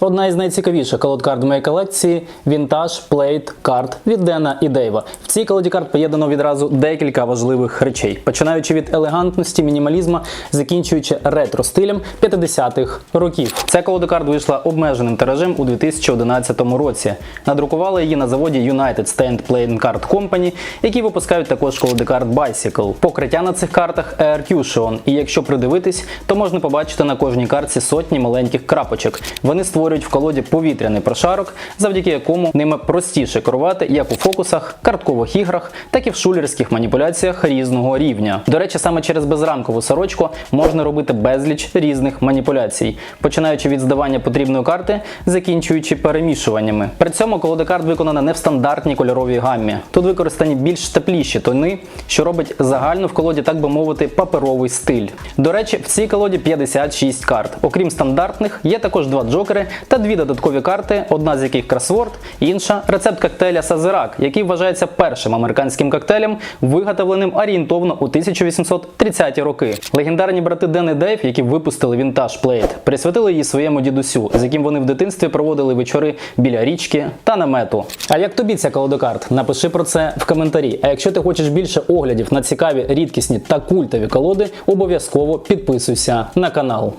Одна із найцікавіших колод карт в колекції Vintage Plate Card від Дена і Дейва. В цій колоді карт поєднано відразу декілька важливих речей, починаючи від елегантності, мінімалізму, закінчуючи ретро стилем 50-х років. Ця колода карт вийшла обмеженим тиражем у 2011 році. Надрукували її на заводі United Stand Playing Card Company, які випускають також колоди карт Bicycle. Покриття на цих картах Air Cushion, і якщо придивитись, то можна побачити на кожній картці сотні маленьких крапочок. Вони створюють в колоді повітряний прошарок, завдяки якому ними простіше керувати як у фокусах, карткових іграх, так і в шулерських маніпуляціях різного рівня. До речі, саме через безрамкову сорочку можна робити безліч різних маніпуляцій, починаючи від здавання потрібної карти, закінчуючи перемішуваннями. При цьому колода карт виконана не в стандартній кольоровій гаммі. Тут використані більш тепліші тони, що робить загально в колоді, так би мовити, паперовий стиль. До речі, в цій колоді 56 карт. Окрім стандартних, є також два джокери та дві додаткові карти, одна з яких кросворд, інша рецепт коктейля Сазерак, який вважається першим американським коктейлем, виготовленим орієнтовно у 1830-ті роки. Легендарні брати Ден і Дейв, які випустили Vintage Plate, присвятили її своєму дідусю, з яким вони в дитинстві проводили вечори біля річки та намету. А як тобі ця колодокарт? Напиши про це в коментарі. А якщо ти хочеш більше оглядів на цікаві, рідкісні та культові колоди, обов'язково підписуйся на канал.